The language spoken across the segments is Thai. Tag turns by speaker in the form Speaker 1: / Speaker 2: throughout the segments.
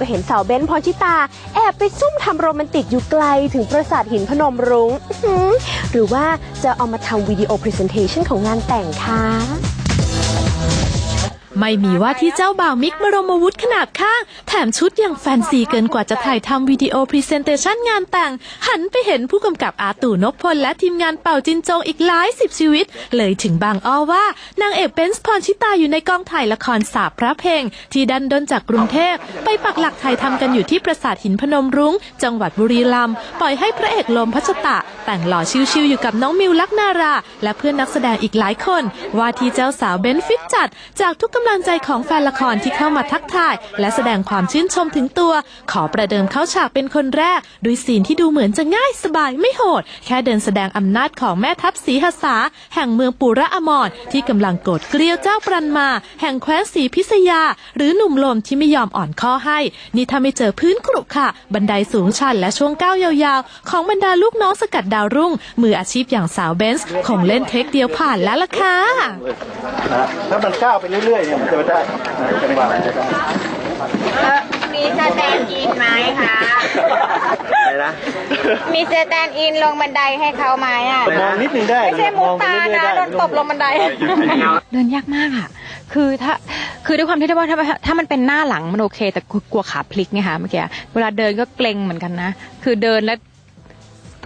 Speaker 1: ก็เห็นสาวเบ้นพรชิตา แอบไปซุ่มทำโรแมนติกอยู่ไกลถึงปราสาทหินพนมรุง้งอื้อหือหรือว่าจะเอามาทำวิดีโอพรีเซนเทชันของงานแต่งคะ
Speaker 2: ไม่มีว่าที่เจ้าบ่าวมิกบรมวุฒิขนาดข้าง แถมชุดยังแฟนซีเกินกว่าจะถ่ายทำวิดีโอพรีเซนเตชันงานแต่ง หันไปเห็นผู้กำกับอาตู่นพพลและทีมงานเป่าจินจงอีกหลายสิบชีวิต เลยถึงบางอ้อว่านางเอกเบนซ์พรชิตาอยู่ในกองถ่ายละครสาบพระเพลง ที่ดันดนจากกรุงเทพ ไปปักหลักถ่ายทำกันอยู่ที่ปราสาทหินพนมรุง้ง จังหวัดบุรีรัมย์ปล่อยให้พระเอกลมพัชตะ แต่งหล่อชิวๆอยู่กับน้องมิวลักนารา และเพื่อนนักแสดงอีกหลายคน ว่าที่เจ้าสาวเบนฟิตจัดจากทุกกำลังใจของแฟนละครที่เข้ามาทักทาย และแสดงความชื่นชมถึงตัว ขอประเดิมเข้าฉากเป็นคนแรก ด้วยซีนที่ดูเหมือนจะง่ายสบายไม่โหด แค่เดินแสดงอำนาจของแม่ทัพศรีหสาแห่งเมืองปุระอมรที่กำลังโกรธเกลียวเจ้าปรันมา แห่งแคว้นศรีพิษยา หรือหนุ่มลมที่ไม่ยอมอ่อนข้อให้ นี่ถ้าไม่เจอพื้นกรุค่ะบันไดสูงชันและช่วงก้าวยาวๆ ของบรรดาลูกน้องสกัดดาวรุ่ง มืออาชีพอย่างสาวเบนซ์คงเล่นเทคเดียวผ่านแล้วล่ะค่ะ
Speaker 3: นะถ้ามันก้าวไปเรื่อยๆเนี่ยมันจะไม่ได้จังหวะมันจะได้
Speaker 4: เอ่อมีสแตนด์อินไหมคะ
Speaker 3: อะไรนะ
Speaker 4: มีสแตนด์อินลงบันไดให้เขาไหมอะ
Speaker 3: มองนิดนึงได้
Speaker 4: ไม่ใช่มุกตา
Speaker 3: องไปเรื่อยๆ
Speaker 4: นะ
Speaker 3: ได้
Speaker 4: โดนตบลงบันได
Speaker 5: เดินยากมากอะ คือถ้าคือด้วยความที่ว่าถ้าถ้ามันเป็นหน้าหลังมันโอเค แต่กลัวขาพลิกไงคะเมื่อกี้เวลาเดินก็เกรงเหมือนกันนะ คือเดินแล้ว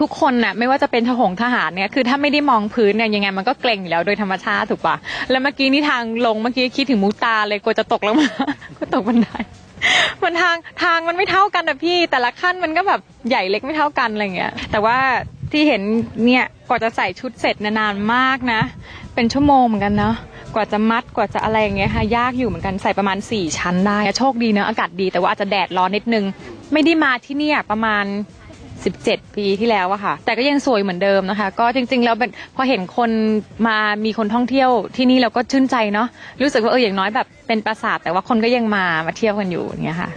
Speaker 5: ทุกคนน่ะไม่ว่าจะเป็นทหงทหารเนี่ยคือถ้าไม่ได้มองพื้นเนี่ยยังไงมันก็เกรงอยู่แล้วโดยธรรมชาติถูกปะแล้วเมื่อกี้นี่ทางลงเมื่อกี้คิดถึงมุตาเลยกลัวจะตกลงมาก็ตกบันไดมันทางทางมันไม่เท่ากันนะพี่ แต่ละขั้นมันก็แบบใหญ่เล็กไม่เท่ากันอะไรเงี้ยแต่ว่าที่เห็นเนี่ยกว่าจะใส่ชุดเสร็จนานมากนะ เป็นชั่วโมงเหมือนกันเนาะกว่าจะมัดกว่าจะอะไรอย่างเงี้ยค่ะยากอยู่เหมือนกันใส่ประมาณ 4 ชั้นได้โชคดีเนอะอากาศดีแต่ว่าอาจจะแดดร้อนนิดนึง ไม่ได้มาที่เนี่ยประมาณ 17 ปีที่แล้วอะค่ะ แต่ก็ยังสวยเหมือนเดิมนะคะ ก็จริง ๆ แล้วเป็นพอเห็นคนมามีคนท่องเที่ยวที่นี่เราก็ชื่นใจเนาะรู้สึกว่าเอออย่างน้อยแบบเป็นปราสาทแต่ว่าคนก็ยังมามาเที่ยวกันอยู่อย่างเงี้ยค่ะ